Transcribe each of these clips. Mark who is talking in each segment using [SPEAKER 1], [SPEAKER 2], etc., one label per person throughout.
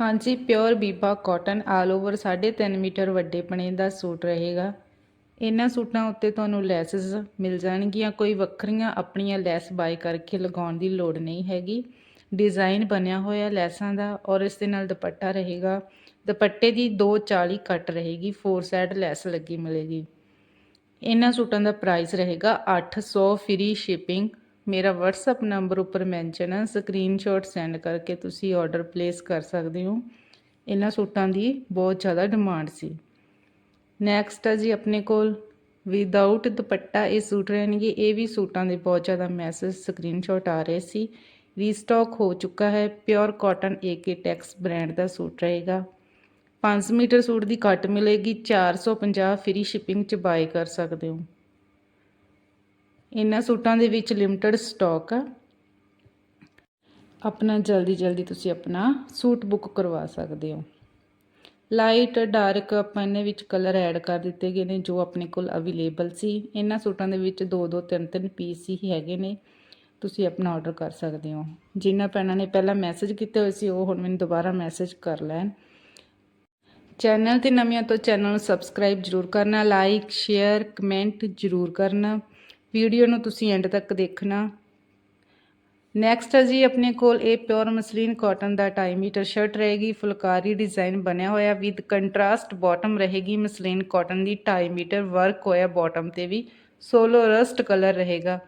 [SPEAKER 1] ਹਾਂਜੀ, ਪਿਓਰ ਬੀਬਾ cotton all over 3.5 metre ਵੱਡੇ ਪਣੇ ਦਾ ਸੂਟ ਰਹੇਗਾ। ਇਹਨਾਂ ਸੂਟਾਂ ਉੱਤੇ ਤੁਹਾਨੂੰ ਲੈਸਸ ਮਿਲ ਜਾਣਗੀਆਂ। ਕੋਈ ਵੱਖਰੀਆਂ ਆਪਣੀਆਂ ਲੈਸ ਬਾਈ ਕਰਕੇ ਲਗਾਉਣ ਦੀ ਲੋੜ ਨਹੀਂ ਹੈਗੀ। ਡਿਜ਼ਾਈਨ ਬਣਿਆ ਹੋਇਆ ਲੈਸਾਂ ਦਾ ਔਰ ਇਸ ਦੇ ਨਾਲ ਦੁਪੱਟਾ ਰਹੇਗਾ। ਦੁਪੱਟੇ ਦੀ 240 ਕੱਟ ਰਹੇਗੀ, ਫੋਰ ਸਾਈਡ ਲੈਸ ਲੱਗੀ ਮਿਲੇਗੀ। ਇਹਨਾਂ ਸੂਟਾਂ ਦਾ ਪ੍ਰਾਈਸ ਰਹੇਗਾ 800 ਫ੍ਰੀ ਸ਼ਿਪਿੰਗ ਮੇਰਾ WhatsApp ਨੰਬਰ ਉੱਪਰ ਮੈਂਸ਼ਨ ਹੈ ਸਕਰੀਨਸ਼ਾਟ ਸੈਂਡ ਕਰਕੇ ਤੁਸੀਂ ਆਰਡਰ ਪਲੇਸ ਕਰ ਸਕਦੇ ਹੋ। ਇਹਨਾਂ ਸੂਟਾਂ ਦੀ ਬਹੁਤ ਜ਼ਿਆਦਾ ਡਿਮਾਂਡ ਸੀ। ਨੈਕਸਟ ਆ ਜੀ ਆਪਣੇ ਕੋਲ ਵਿਦਆਊਟ ਦੁਪੱਟਾ ਇਹ ਸੂਟ ਰਹਿਣਗੇ, ਇਹ ਵੀ ਸੂਟਾਂ ਦੇ ਬਹੁਤ ਜ਼ਿਆਦਾ ਮੈਸੇਜ ਸਕਰੀਨਸ਼ਾਟ ਆ ਰਹੇ ਸੀ। ਰੀਸਟਾਕ ਹੋ ਚੁੱਕਾ ਹੈ pure cotton AK Tex brand ਦਾ ਸੂਟ ਰਹੇਗਾ। 5 ਮੀਟਰ ਸੂਟ ਦੀ ਕੱਟ ਮਿਲੇਗੀ 450 ਫ੍ਰੀ ਸ਼ਿਪਿੰਗ ਚ ਬਾਏ ਕਰ ਸਕਦੇ ਹੋ। ਇਹਨਾਂ ਸੂਟਾਂ ਦੇ ਵਿੱਚ ਲਿਮਟਿਡ ਸਟਾਕ ਆ। ਆਪਣਾ ਜਲਦੀ ਜਲਦੀ ਤੁਸੀਂ ਆਪਣਾ ਸੂਟ ਬੁੱਕ ਕਰਵਾ ਸਕਦੇ ਹੋ। ਲਾਈਟ, ਡਾਰਕ, ਆਪਾਂ ਇਹਨਾਂ ਵਿੱਚ ਕਲਰ ਐਡ ਕਰ ਦਿੱਤੇ ਗਏ ਨੇ, ਜੋ ਆਪਣੇ ਕੋਲ ਅਵੇਲੇਬਲ ਸੀ। ਇਹਨਾਂ ਸੂਟਾਂ ਦੇ ਵਿੱਚ ਦੋ ਦੋ, ਤਿੰਨ ਤਿੰਨ ਪੀਸ ਹੀ ਹੈਗੇ ਨੇ। ਤੁਸੀਂ ਆਪਣਾ ਆਰਡਰ ਕਰ ਸਕਦੇ ਹੋ। ਜਿਨ੍ਹਾਂ ਭੈਣਾਂ ਨੇ ਪਹਿਲਾਂ ਮੈਸੇਜ ਕੀਤੇ ਹੋਏ ਸੀ, ਉਹ ਹੁਣ ਮੈਨੂੰ ਦੁਬਾਰਾ ਮੈਸੇਜ ਕਰ ਲੈਣ। ਚੈਨਲ ਤੇ ਨਵੀਆਂ ਤੋਂ ਚੈਨਲ ਨੂੰ ਸਬਸਕ੍ਰਾਈਬ ਜਰੂਰ ਕਰਨਾ ਲਾਈਕ ਸ਼ੇਅਰ ਕਮੈਂਟ ਜਰੂਰ ਕਰਨਾ। ਵੀਡੀਓ ਨੂੰ ਤੁਸੀਂ ਐਂਡ ਤੱਕ ਦੇਖਣਾ। ਨੈਕਸਟ ਹੈ ਜੀ, ਆਪਣੇ ਕੋਲ ਇਹ ਪਿਓਰ ਮਸਲੀਨ ਕਾਟਨ ਦਾ 2.5 ਮੀਟਰ ਸ਼ਰਟ ਰਹੇਗੀ। ਫੁਲਕਾਰੀ ਡਿਜ਼ਾਈਨ ਬਣਿਆ ਹੋਇਆ ਵਿਦ ਕੰਟਰਾਸਟ ਬਾਟਮ ਰਹੇਗੀ। ਮਸਲੀਨ ਕਾਟਨ ਦੀ 2.5 ਮੀਟਰ ਵਰਕ ਹੋਇਆ ਬਾਟਮ ਤੇ ਵੀ। ਸੋਲੋ ਰਸਟ ਕਲਰ ਰਹੇਗਾ।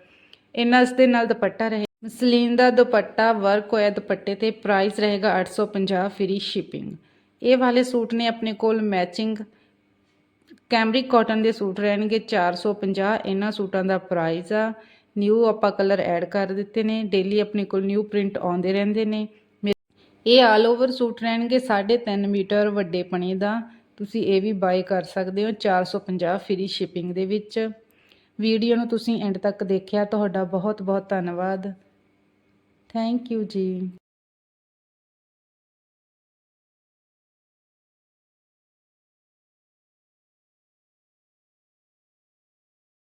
[SPEAKER 1] ਇਹਨਾਂ ਇਸ ਦੇ ਨਾਲ ਦੁਪੱਟਾ ਰਹੇ ਮਸਲੀਨ ਦਾ ਦੁਪੱਟਾ ਵਰਕ ਹੋਇਆ ਦੁਪੱਟੇ ਤੇ ਪ੍ਰਾਈਸ ਰਹੇਗਾ 850 ਫ੍ਰੀ ਸ਼ਿਪਿੰਗ ਇਹ ਵਾਲੇ ਸੂਟ ਨੇ ਆਪਣੇ ਕੋਲ ਮੈਚਿੰਗ ਕੈਮਰਿਕ ਕਾਟਨ ਦੇ ਸੂਟ ਰਹਿਣਗੇ 450 ਇਹਨਾਂ ਸੂਟਾਂ ਦਾ ਪ੍ਰਾਈਸ ਆ। ਨਿਊ ਆਪਾਂ ਕਲਰ ਐਡ ਕਰ ਦਿੱਤੇ ਨੇ। ਡੇਲੀ ਆਪਣੇ ਕੋਲ ਨਿਊ ਪ੍ਰਿੰਟ ਆਉਂਦੇ ਰਹਿੰਦੇ ਨੇ। ਮੇ- ਇਹ ਆਲ ਓਵਰ ਸੂਟ ਰਹਿਣਗੇ 3.5 ਮੀਟਰ ਵੱਡੇ ਪਣੇ ਦਾ। ਤੁਸੀਂ ਇਹ ਵੀ ਬਾਈ ਕਰ ਸਕਦੇ ਹੋ 450 ਫ੍ਰੀ ਸ਼ਿਪਿੰਗ ਦੇ ਵਿੱਚ। ਵੀਡੀਓ ਨੂੰ ਤੁਸੀਂ ਐਂਡ ਤੱਕ ਦੇਖਿਆ, ਤੁਹਾਡਾ ਬਹੁਤ ਬਹੁਤ ਧੰਨਵਾਦ। ਥੈਂਕ ਯੂ ਜੀ।